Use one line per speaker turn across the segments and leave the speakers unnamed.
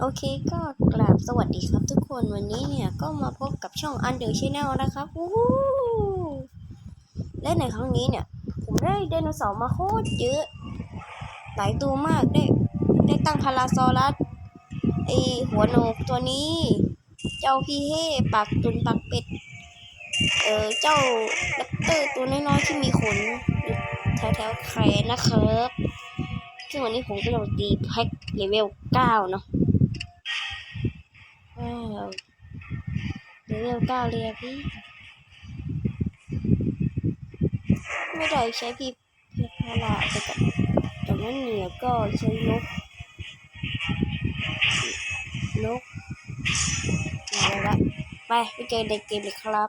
โอเคก็กราบสวัสดีครับทุกคนวันนี้เนี่ยก็มาพบกับช่อง Under Channel นะครับวู้และในครั้งนี้เนี่ย ผมได้ไดโนเสาร์มาโคตรเยอะ หลายตัวมากได้ได้ตั้งพาราซอรัสไอหัวโหนกตัวนี้ เจ้าพีเฮ่ปากตุนปากเป็ด เออเจ้าแรปเตอร์ตัวน้อยๆที่มีขนแถวๆแขนนะครับซึ่งวันนี้ผมก็จะตีแพ็คเลเวลเก้าเนาะ ว้าวเลเวเก้าเลยอะพี่ ไม่ได้ใช้พี่เพชรพลาแต่กับจากนั้เหนือก็ใช้นก นกมาแล้วละไปไปเจอในเกมเลยครับ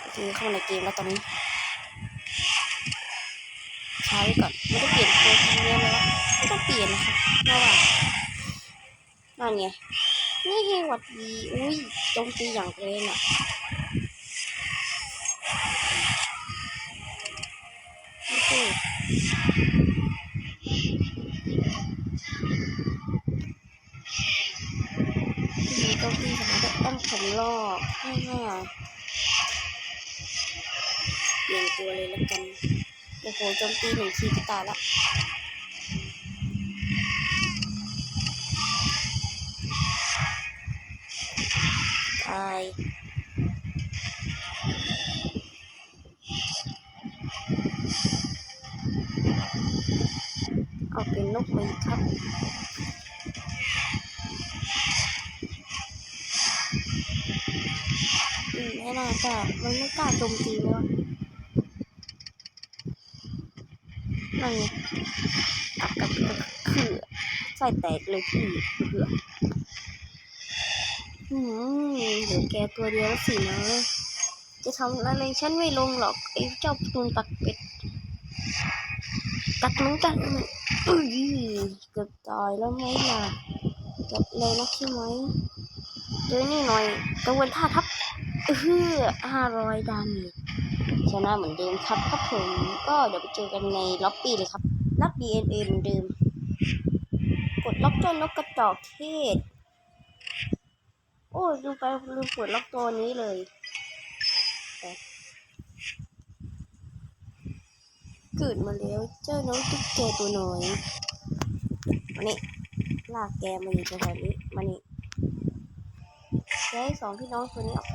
โอเคเข้าในเกมแล้วตอนนี้ใช้ก่อนไม่ต้องเปลี่ยนตัวทีเนี้ยเลยวะไม่ต้องเปลี่ยนนะครับเพราะว่านั่นไง นี่เฮหวัดดีอุ้ยโจมตีอย่างแรงอะนี่คือมีโจมตีสามารถต้องสำรอบห้าห้าเปลี่ยนตัวเลยแล้วกัน โอ้โหโจมตีหนึ่งทีก็ตายละาย เอาเป็นนกไหมครับอืมไม่น่ากล้ามันไม่กล้าโจมตีเลยวะนั่นไงกับกับกับคือใส่แตกเลยพี่เผื่อ อืมเหลือแกตัวเดียวแล้วสินะ จะทำอะไรฉันไม่ลงหรอกไอ้เจ้าปูนปักเป็ดกัดเหมือนกันอุ้ยเกือบตายแล้วไหมล่ะเกือบเลยนะใช่ไหมเจอนี่หน่อยกระวนท่าทับเออห้าร้อยดาเมจชนะเหมือนเดิมครับครับผมก็เดี๋ยวไปเจอกันในล็อบบี้เลยครับรับ DNA เหมือนเดิม กดล็อกเจ้านกกระจอกเทศ โอ้ดูไปลืมกดล็อกตัวนี้เลยเกิดมาแล้วเจ้าน้องตุ๊กแกตัวน้อยมานี่ลากแกมาอยู่ตรงนี้มานี่แกให้สองพี่น้องตัวนี้ออกไป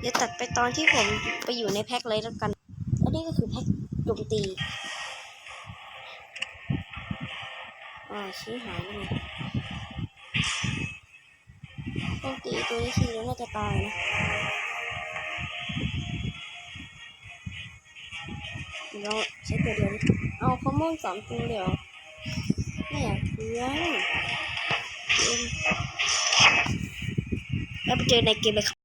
เดี๋ยวตัดไปตอนที่ผมไปอยู่ในแพ็คเลยแล้วกันอันนี้ก็คือแพ็คโจมตีอ่าชี้หายเลยโจมตีตัวนี้ทีแล้วน่าจะตายนะเดี๋ยวเราใช้ตัวเดียวเอาคอมมอนสามตัวเดียวไม่อยากเพื่อนเกมแล้วไปเจอในเกมเลยครับ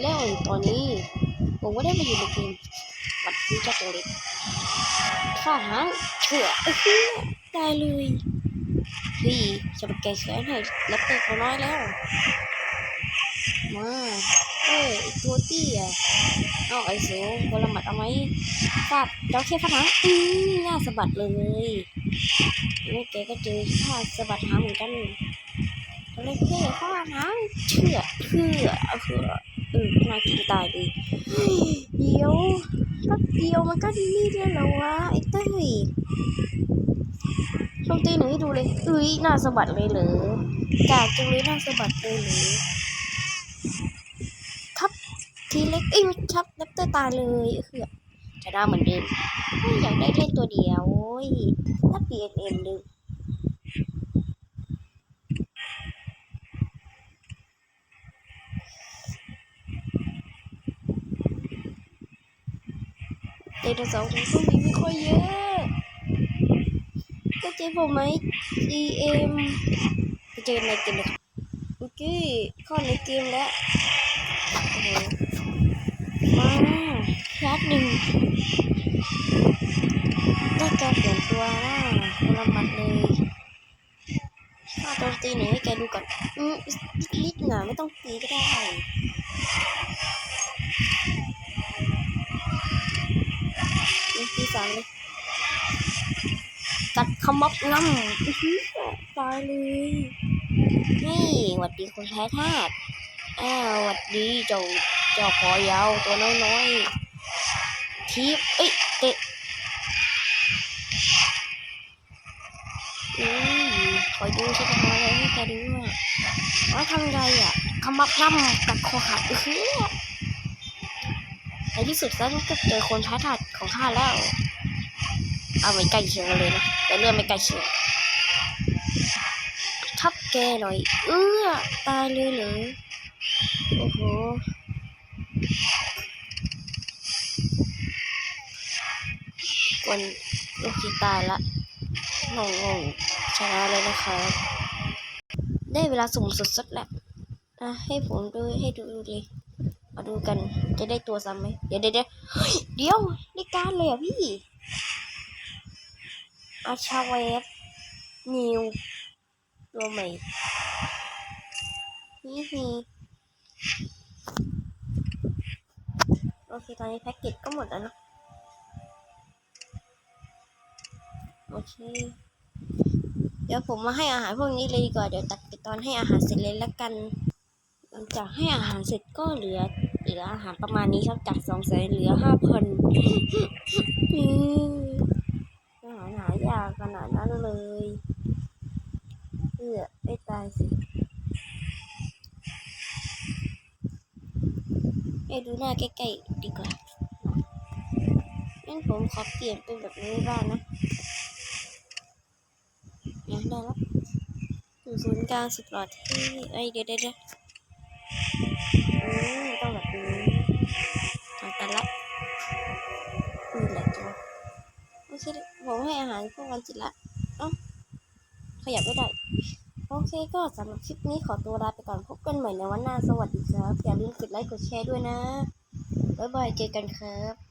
แล้วตอนนี้ผมก็ได้มาอยู่ในเกมวัดที่เจ้าตัวเล็กข้าหางเถื่อเอ้ยได้เลยพี่จะไปแก้แค้นให้แล้วเตะเขาน้อยแล้ว มาเอ้ยตัวตี้ยเอาไอ้สูงคนละหมัดเอาไหมฟาดเจ้าแค่ฟาดหางอือหน้าสะบัดเลยนี่แกก็เจอข้าสะบัดหางเหมือนกันตัวเล็กเท่ฟาดหางเชื่อเพื่อเถื่อ เออน่ากินตายเลยเดี๋ยวแป๊บเดียวมันก็นี่แล้ววะไอ้เต้ยโจมตีหนึ่งให้ดูเลยเอ้ยหน้าสะบัดเลยเหรอจากจังเลยหน้าสะบัดเลยเหรอทับทีเล็กเอ้ยทับแรปเตอร์ตายเลยเคือจะได้เหมือนเดิมอยากได้เล่นตัวเดียวโอ้ยถ้าเปลี่ยนเอ็มดึง ดโนเสาร์ของพวกนี้ไม่ค่อยเยอะก็เจ๊ผมไหม GM ไปเจอในเกมเลยโอเคเข้าในเกมแล้วมาชาร์จหนึ่งได้การเปลี่ยนตัวนะคนละหมัดเลยข้าตีหนึ่งให้แกดูก่อนอืมลิดๆหนาไม่ต้องตีก็ได้อืมตีสามเลย กัด ขมบง่ำอื้อหือตายเลยนี่หวัดดีคนแพ้ธาตุอ้าวหวัดดีเจ้าเจ้าคอยาวตัวน้อยๆทีบเอ้ยเตะอืมคอยดูฉันจะทำอะไรให้แกดูอะว่าทำไงอะขมับง่ำกัดคอหักอื้อหือในที่สุดฉันก็เจอคนแพ้ธาตุของข้าแล้ว เอาไม่ใกล้เคียงกันเลยนะแต่เรื่องไม่ใกล้เคียงทับแกหน่อยเอื้อตายเลยเหรอโอ้โหกวนลูกที่ตายละงงงชนะเลยนะครับได้เวลาสุ่มสุดๆแล้วอะให้ผมดูให้ดูเลยมาดูกันจะได้ตัวซ้ำไหมเดี๋ยวเดี๋ยวเดี๋ยวเดี๋ยวได้การเลยอะพี่ อาชาเวฟนิวตัวใหม่นี่ฮีโอเค ตอนนี้แพ็กเกจก็หมดแล้วเนะ โอเค เดี๋ยวผมมาให้อาหารพวกนี้เลยดีกว่า เดี๋ยวตัดไปตอนให้อาหารเสร็จเลยละกัน หลังจากให้อาหารเสร็จก็เหลือ เหลืออาหารประมาณนี้ครับจากสองแสนเหลือห้าพันาหายากขนาดนั้นเลยเพื่อไม่ตายสิให้ดูหน้าใกล้ๆดีกว่างั้นผมขอเปลี่ยนเป็นแบบนี้บ้างนะเนี่ยได้แล้วอยู่ศูนย์กลางสุดหล่อที่ไอยเดี๋ยวเดี๋ยวเดี๋ยวอืมต้อง โอเคผมให้อาหารพวกมันจิตละเอ้าขยับไม่ได้ โอเคก็สำหรับคลิปนี้ขอตัวลาไปก่อนพบกันใหม่ในวันหน้าสวัสดีครับ อย่าลืมกดไลค์กดแชร์ด้วยนะ บ๊ายบายเจอกันครับ